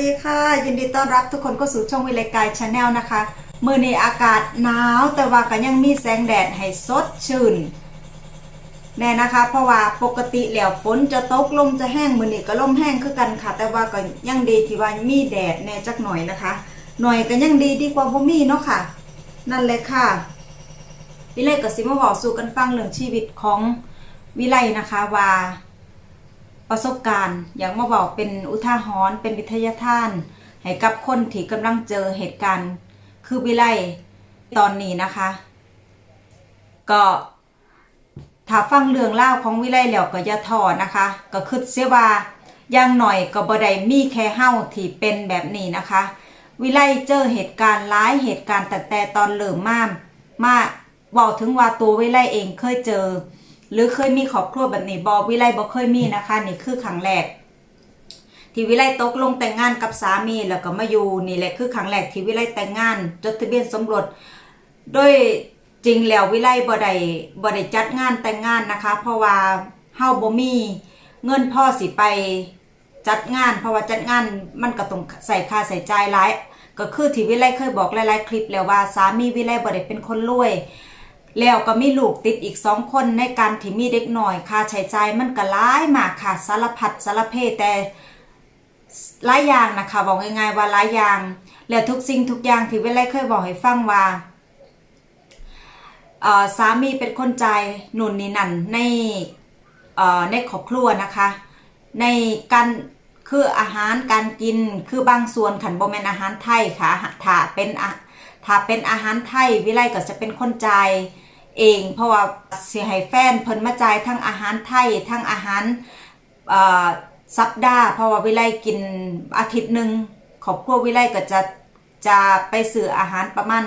ดีค่ะ ยินดีต้อนรับทุกคนเข้าสู่ช่องวิเลกายชาแนลนะคะมือนี้อากาศหนาวแต่ว่าก็ยังมีแสงแดดให้สดชื่นแน่นะคะ เพราะว่าปกติแล้วฝนจะตกลมจะแห้งมือนี้ก็ลมแห้งคือกันค่ะ แต่ว่าก็ยังดีที่ว่ามีแดดแน่จักหน่อยนะคะ หน่อยก็ยังดีดีกว่าบ่มีเนาะค่ะ นั่นเลยค่ะ วิไลก็สิมาบอกสู่กันฟังเรื่องชีวิตของวิไลนะคะว่า ประสบการณ์ อยากมาบอกเป็นอุทาหรณ์เป็นวิทยาทาน ให้กับคนที่กำลังเจอเหตุการณ์ คือวิไลตอนนี้นะคะ ก็ถ้าฟังเรื่องเล่าของวิไลแล้วก็อย่าท้อนะคะ ก็คิดเสียว่าอย่างหน่อยก็บ่ได้มีแค่เฮ้าที่เป็นแบบนี้นะคะ วิไลเจอเหตุการณ์ร้ายเหตุการณ์แต่แต่ตอนเริ่มมามาบอกถึงว่าตัววิไลเองเคยเจอ หรือเคยมีครอบครัวแบบนี้บอวิไลบอกเคยมีนะคะ นี่คือครั้งแรกที่วิไลตกลงแต่งงานกับสามีแล้วก็มาอยู่นี่แหละคือครั้งแรกที่วิไลแต่งงานจดทะเบียนสมรสโดยจริงแล้ววิไลบ่ได้บ่ได้จัดงานแต่งงานนะคะ เพราะว่าเฮาบ่มีเงินพ่อสิไปจัดงาน เพราะว่าจัดงานมันก็ต้องใส่ค่าใส่ใจหลายก็คือที่วิไลเคยบอกหลายๆคลิปแล้วว่าสามีวิไลบ่ได้เป็นคนรวย แล้วก็มีลูกติดอีกสองคนในการที่มีเด็กหน่อยค่าใช้จ่ายมันก็หลายมากค่ะสารพัดสารเพแต่หลายอย่างนะคะบอกง่ายๆว่าหลายอย่าง แล้วทุกสิ่งทุกอย่างที่เวลาเคยบอกให้ฟังว่าสามีเป็นคนใจหนุนนี่นั่นในในครอบครัวนะคะ ในการคืออาหารการกินคือบางส่วนขันบ่แมนอาหารไทยค่ะถ้าเป็นถ้าเป็นอาหารไทยวิไลก็จะเป็นคนใจ เอง เพราะว่าเสียให้แฟนเพิ่นมาจ่ายทั้งอาหารไทยทั้งอาหารสัปดาห์เพราะว่าวิไลกินอาทิตย์หนึ่งครอบครัววิไลก็จะจะไปซื้ออาหารประมาณ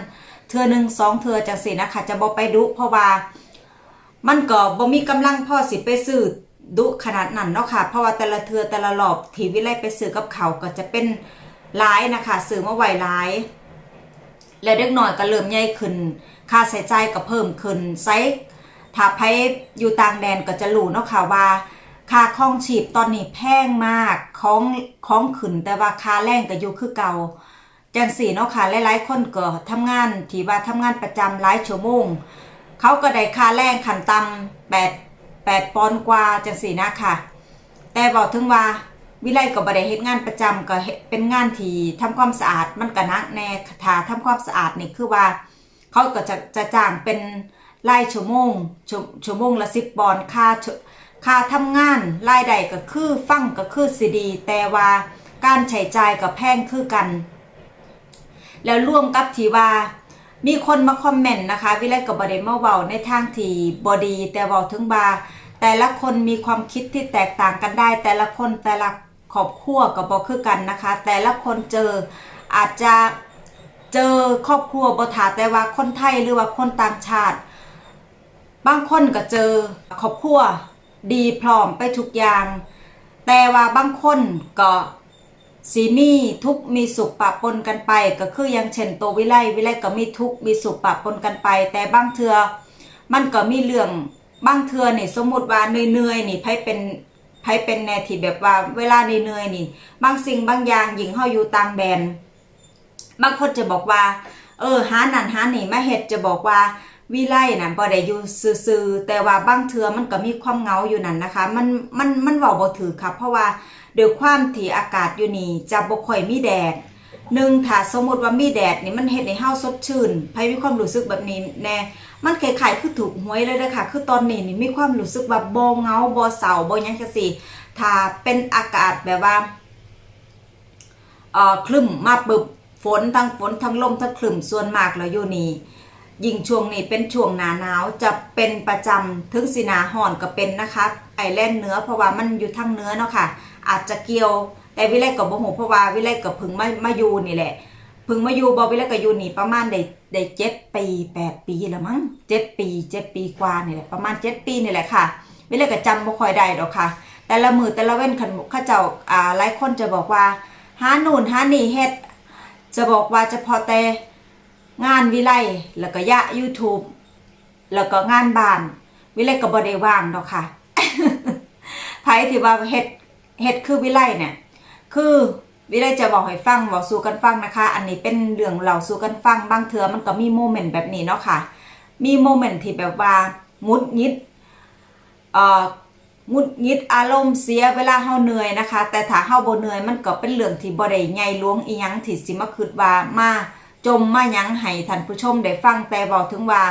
เทือหนึ่งสองเทือจังสินะคะจะบ่ไปดุเพราะว่ามันก็บ่มีกำลังพอสิไปซื้อดุขนาดนั้นเนาะค่ะ เพราะว่าแต่ละเทือแต่ละรอบที่วิไลไปซื้อกับเขาก็จะเป็นหลายนะคะซื้อมาไว้าย แล้วเด็กหน่อยก็เริ่มใหญ่ขึ้น ค่าใช้จ่ายก็เพิ่มขึ้นไซถ้าไพอยู่ต่างแดนก็จะรู้เนาะค่ะว่า ค่าครองชีพตอนนี้แพงมากของของขึ้นแต่ว่าค่าแรงก็อยู่คือเก่าจังสี่เนาะค่ะหลายๆคนก็ทำงานที่ว่าทำงานประจำหลายชั่วโมงเขาก็ได้ค่าแรงขันต่ำแปดแปดปอนกว่าจังสี่นะค่ะ แต่บอกถึงว่าวิไลก็บ่ได้เฮ็ดงานประจำก็เป็นงานที่ทำความสะอาดมันก็นักแน่ถ้าทำความสะอาดนี่คือว่า เขาก็จะจะจ้างเป็นรายชั่วโมงชั่วชั่วโมงละสิบปอนด์ค่าค่าทำงานรายได้ก็คือฟังก็คือสิดี แต่ว่าการใช้จ่ายกับแพงคือกัน แล้วร่วมกับทีว่ามีคนมาคอมเมนต์นะคะ วิไลกับบไดมาเว้าในทางที่บดีแต่เว้าถึงว่าแต่ละคนมีความคิดที่แตกต่างกันได้ แต่ละคนแต่ละครอบครัวก็บอกคือกันนะคะ แต่ละคนเจออาจจะ เจอครอบครัวบ่ถาแต่ว่าคนไทยหรือว่าคนต่างชาติ บางคนก็เจอครอบครัวดีพร้อมไปทุกอย่าง แต่ว่าบางคนก็สีมีทุกมีสุขปะปนกันไป ก็คืออย่างเช่นตัววิไลวิไลก็มีทุกมีสุขปะปนกันไป แต่บางเทือมันก็มีเรื่องบางเทือนี่สมมติว่าเหนื่อยๆนี่ไผเป็นไผเป็นแนวที่แบบว่าเวลาเหนื่อยๆนี่ บางสิ่งบางอย่างหญิงเฮาอยู่ต่างแดน บางคนจะบอกว่า เออหานั่นหานี่มาเฮ็ดจะบอกว่าวิไลน่ะบ่ได้อยู่ซื่อๆแต่ว่าบางเทือมันก็มีความเงาอยู่นั่นนะคะ มันมันมันเว้าบ่ถือครับเพราะว่าด้วยความที่อากาศอยู่นี่จะบ่ค่อยมีแดดหนึ่งถ้าสมมติว่ามีแดดนี่มันเฮ็ดให้เฮาสดชื่นไผมีความรู้สึกแบบนี้แน่มันคล้ายๆคือถูกหวยเลยเด้อค่ะคือตอนนี้นี่มีความรู้สึกว่าบ่เงาบ่เศร้าบ่ยังจังซี่ถ้าเป็นอากาศแบบว่าเอ่อคลึ้มมาปึบ ฝนทั้งฝนทั้งลมทั้งคลึ้มส่วนมากแล้วอยู่นี่ยิ่งช่วงนี้เป็นช่วงหนาหนาวจะเป็นประจำถึงสินาห่อนก็เป็นนะคะ ไอแลนด์เหนื้อเพราะว่ามันอยู่ทางเหนื้อเนาะค่ะ อาจจะเกี่ยวแต่วิไลกับบ่หูเพราะว่าวิไลกับพึ่งมามาอยู่นี่แหละ พึงมาอยู่บ่วิไลกับอยู่นี่ประมาณได้ได้เจ็ดปีแปดปีล้วมั้งเจ็ดปีเจ็ดปีกว่านี่แหละประมาณเจ็ดปีนี่แหละค่ะ วิไลก็จำบ่ค่อยได้ดอกค่ะ แต่ละมือแต่ละเว้นขันข้าเจ้าอ่าหลายคนจะบอกว่าหาหนุนหานีเฮ็ด จะบอกว่าเฉพาะแต่งานวิไลแล้วก็ยะ YouTube แล้วก็งานบ้าน วิไลก็บ่ได้ว่างดอกค่ะไผที่ว่าเฮ็ดเฮ็ดคือวิไลเนี่ยคือวิไลจะบอกให้ฟังบอกสู่กันฟังนะคะ อันนี้เป็นเรื่องเล่าสู่กันฟังบางเทื่อมันก็มีโมเมนต์แบบนี้เนาะค่ะ มีโมเมนต์ที่แบบว่าหงุดงิดเอ่อ งุดงิดอารมณ์เสียเวลาเฮาเหนื่อยนะคะ แต่ถ้าเฮาบ่เหนื่อยมันก็เป็นเรื่องที่บ่ได้ใหญ่หลวงอีหยังที่สิมาคิดว่ามาจมมาหยังให้ท่านผู้ชมได้ฟังแต่บอกถึงว่า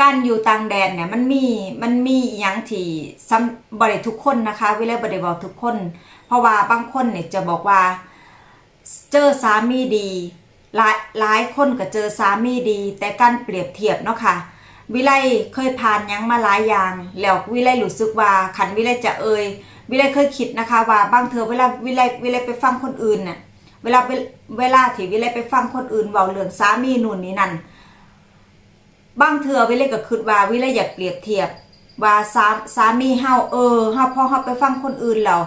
การอยู่ต่างแดนเนี่ยมันมีมันมีอหย่างที่ซ้ำบริทุกคนนะคะวิเลยบริบอกทุกคน เพราะว่าบางคนเนี่ยจะบอกว่าเจอสามีดีหลายหลายคนก็เจอสามีดี แต่การเปรียบเทียบเนาะค่ะ วิไลเคยผ่านยังมาหลายอย่างแล้ววิไลรู้สึกว่าขันวิไลจะเอ่ยวิไลเคยคิดนะคะว่าบางเธอเวลาวิไลวิไลไปฟังคนอื่นน่ะเวลาเวลาที่วิไลไปฟังคนอื่นเว้าเรื่องสามีนู่นนี่นั่นบางเทื่อวิเลก็คิดว่าวิเลอยากเปรียบเทียบว่าสาสามีเฮาเออเฮาพอเฮาไปฟังคนอื่นแล้ว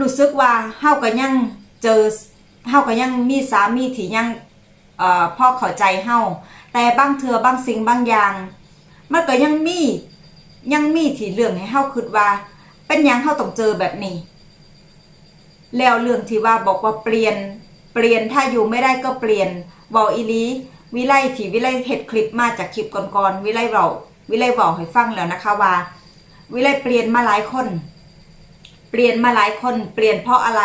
รู้สึกว่าเฮาก็ยังเจอเฮาก็ยังมีสามีที่ยัง พ่อเข้าใจเฮาแต่บางเทือบางสิ่งบางอย่าง มันก็ยังมียังมีที่เรื่องให้เฮาคิดว่า เป็นยังเฮาต้องเจอแบบนี้ แล้วเรื่องที่ว่าบอกว่าเปลี่ยน เปลี่ยนถ้าอยู่ไม่ได้ก็เปลี่ยนบอกอีลีวิไลที่วิไลเห็ดคลิปมาจากคลิปก่อนๆวิไลเบาวิไลบอกให้ฟังแล้วนะคะว่า วิไลเปลี่ยนมาหลายคน เปลี่ยนมาหลายคน เปลี่ยนเพราะอะไร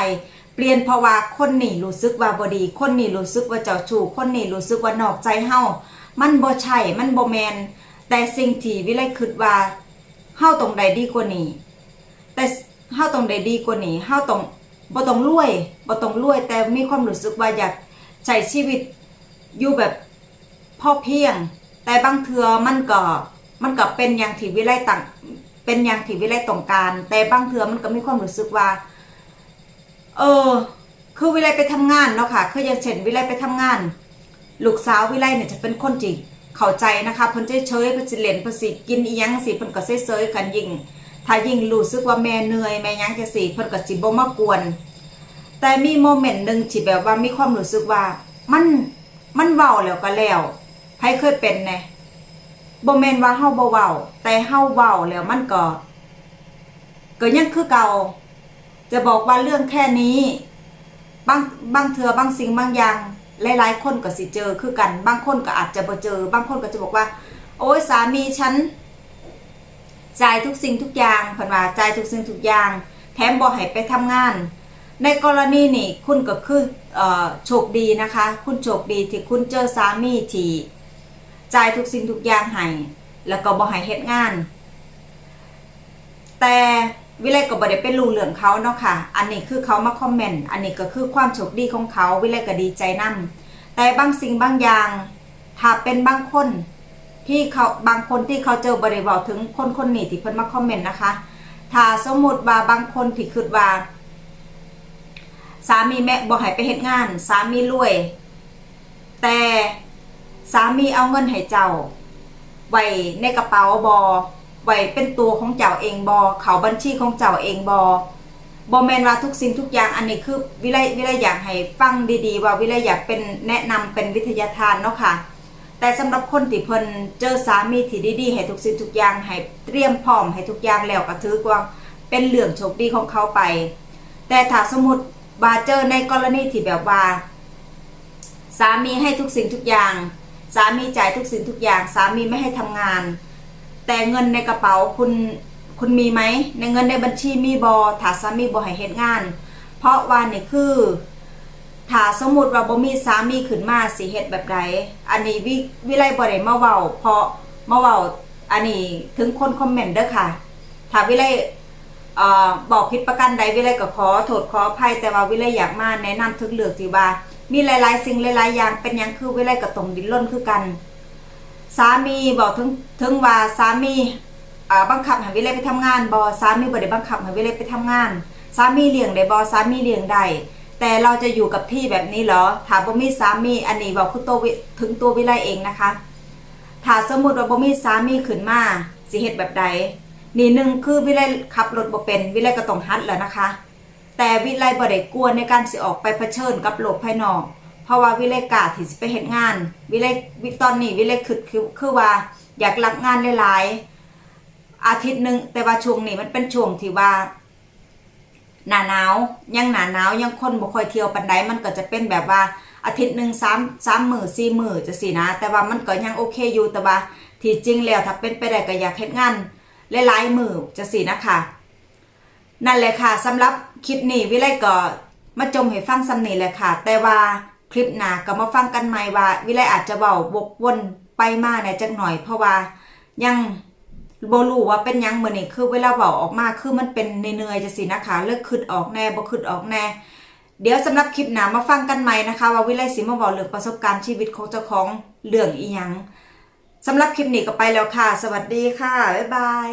ปลี่ยนเพราะว่าคนนี่รู้สึกว่าบดี คนนี่รู้สึกว่าเจ้าชู้คนนี่รู้สึกว่านอกใจเฮามันบ่ใช่มันบ่แมนแต่สิ่งที่วิไลคิดว่าเฮาตรงใดดีกว่านี้ แต่เฮาต้องได้ดีกว่านี้เฮาต้องบ่ต้องรวยบ่ต้องรวย แต่มีความรู้สึกว่าอยากใช้ชีวิตอยู่แบบพอเพียง แต่บางเทื่อมันก็มันก็เป็นอย่างที่วิไลต่างเป็นอย่างที่วิไลต้องการ แต่บางเทื่อมันก็มีความรู้สึกว่า เออ คือวิไลไปทำงานเนาะค่ะ คืออย่างเช่นวิไลไปทำงาน ลูกสาววิไลเนี่ยจะเป็นคนจริงเข้าใจนะคะเพิ่นจะเฉยเพิ่นสิเล่นเพิ่นสิกินอีหยังสิเพิ่นก็เซยๆกันยิ่งถ้ายิ่งรู้สึกว่าแม่เหนื่อยแม่ยังจังซี่เพิ่นก็สิบ่มากวน แต่มีโมเมนต์หนึ่งที่แบบว่ามีความรู้สึกว่า มันมันเว้าแล้วก็แล้วไผเคยเป็นแน่บ่แม่นว่าเฮาบ่เว้าแต่เฮาเว้าแล้วมันก็ก็ยังคือเก่า จะบอกว่าเรื่องแค่นี้บางบางเทือบางสิ่งบางอย่างหลายๆคนก็สิเจอคือกัน บางคนก็อาจจะบ่เจอ บางคนก็จะบอกว่า โอ้ยสามีฉันจ่ายทุกสิ่งทุกอย่างเพิ่นว่าจ่ายทุกสิ่งทุกอย่าง แถมบ่ให้ไปทำงาน ในกรณีนี่คุณก็คือเอ่อโชคดีนะคะ คุณโชคดีที่คุณเจอสามีที่จ่ายทุกสิ่งทุกอย่างให้แล้วก็บ่ให้เฮ็ดงาน แต่ วิไลก็บ่ได้เป็นรู้เรื่องเขาเนาะค่ะ อันนี้คือเขามาคอมเมนต์ อันนี้ก็คือความโชคดีของเขา วิไลก็ดีใจนํแต่บางสิ่งบางอย่าง ถ้าเป็นบางคนที่เขาบางคนที่เขาเจอบริบอกถึงคนคนนี้ที่เพิ่นมาคอมเมนต์นะคะ ถ้าสมมติว่าบางคนที่คิดว่า สามีแม่บอกให้ไปเฮ็ดงาน สามีรวย แต่สามีเอาเงินให้เจ้า ไว้ในกระเป๋าบอ ไว้เป็นตัวของเจ้าเองบอเขาบัญชีของเจ้าเองบอบอแมนว่าทุกสิ่งทุกอย่างอันนี้คือวิไลวิไลอยากให้ฟังดีๆ ว่าวิไลอยากเป็นแนะนำเป็นวิทยาทานเนาะค่ะ แต่สำหรับคนที่เพิ่นเจอสามีที่ดีๆให้ทุกสิ่งทุกอย่างให้เตรียมพร้อมให้ทุกอย่างแล้วก็ถือว่าเป็นเรื่องโชคดีของเขาไป แต่ถ้าสมมติว่าเจอในกรณีที่แบบว่า สามีให้ทุกสิ่งทุกอย่าง สามีจ่ายทุกสิ่งทุกอย่าง สามีไม่ให้ทำงาน แต่เงินในกระเป๋าคุณคุณมีไหมในเงินในบัญชีมีบอถ้าสามีบอให้เฮ็ดงาน เพราะว่านี่คือถ้าสมมุติว่าบ่มีสามีขึ้นมาสิเฮ็ดแบบใดอันนี้วิวิไลบ่ได้มาเว้าเพราะมาเว้าอันนี้ถึงคนคอมเมนต์เด้อค่ะถ้าวิไลอบอกผิดประกันใดวิไลก็ขอโทษขออภัยแต่ว่าวิไลอยากมาแนะนำถึงเรื่องที่ว่ามีหลาย ๆ สิ่งหลาย ๆ อย่างเป็นยังคือวิไลก็ต้องดิ้นรนคือกัน สามีบอกถึงถึงว่าสามีบังคับให้วิไลไปทำงานบอสามีบ่ได้บังคับให้วิไลไปทำงาน สามีเลี้ยงได้บอสามีเลี้ยงได้แต่เราจะอยู่กับที่แบบนี้เหรอถ้าบ่มีสามีอันนี้บอกคือตัววิถึงตัววิไลเองนะคะถ้าสมมุติว่าบ่มีสามีขึ้นมาสิเฮ็ดแบบใดนี่หนึ่งคือวิไลขับรถบ่เป็นวิไลก็ต้องหัดแล้วนะคะ แต่วิไลบ่ได้กลัวในการสิออกไปเผชิญกับโลกภายนอก เพราะว่าวิไลกาที่สิไปเฮ็ดงาน วิไลวิตอนนี้วิไลคือคือคือว่าอยากรับงานหลายๆอาทิตย์หนึ่งแต่ว่าช่วงนี้มันเป็นช่วงที่ว่าหนาหนาวยังหนาหนาวยังคนบ่ค่อยเที่ยวปานใดมันก็จะเป็นแบบว่าอาทิตย์หนึ่งสามสามมื้อสี่หมื้อจะสินะ แต่ว่ามันก็ยังโอเคอยู่แต่ว่าที่จริงแล้วถ้าเป็นไปได้ก็อยากเฮ็ดงานหลายๆมื้อจะสินะคะนั่นแหละค่ะสำหรับคลิปนี้วิไลก็มาจมให้ฟังซ้ำนี้แหละค่ะ แต่ว่า คลิปหน้าก็มาฟังกันใหม่ว่า วิไลอาจจะเว้าวกวนไปมาในจักหน่อย เพราะว่ายังบ่รู้ว่าเป็นยังเมื้อนี้คือเวลาเว้าออกมาคือมันเป็นเนื่อยๆจังซี่นะคะเลิกคิดออกแน่บ่คิดออกแน่เดี๋ยวสำหรับคลิปหน้ามาฟังกันใหม่นะคะ ว่าวิไลสิมาบอกเรื่องประสบการณ์ชีวิตของเจ้าของเรื่องอีหยังสำหรับคลิปนี้ก็ไปแล้วค่ะ สวัสดีค่ะ บ๊ายบาย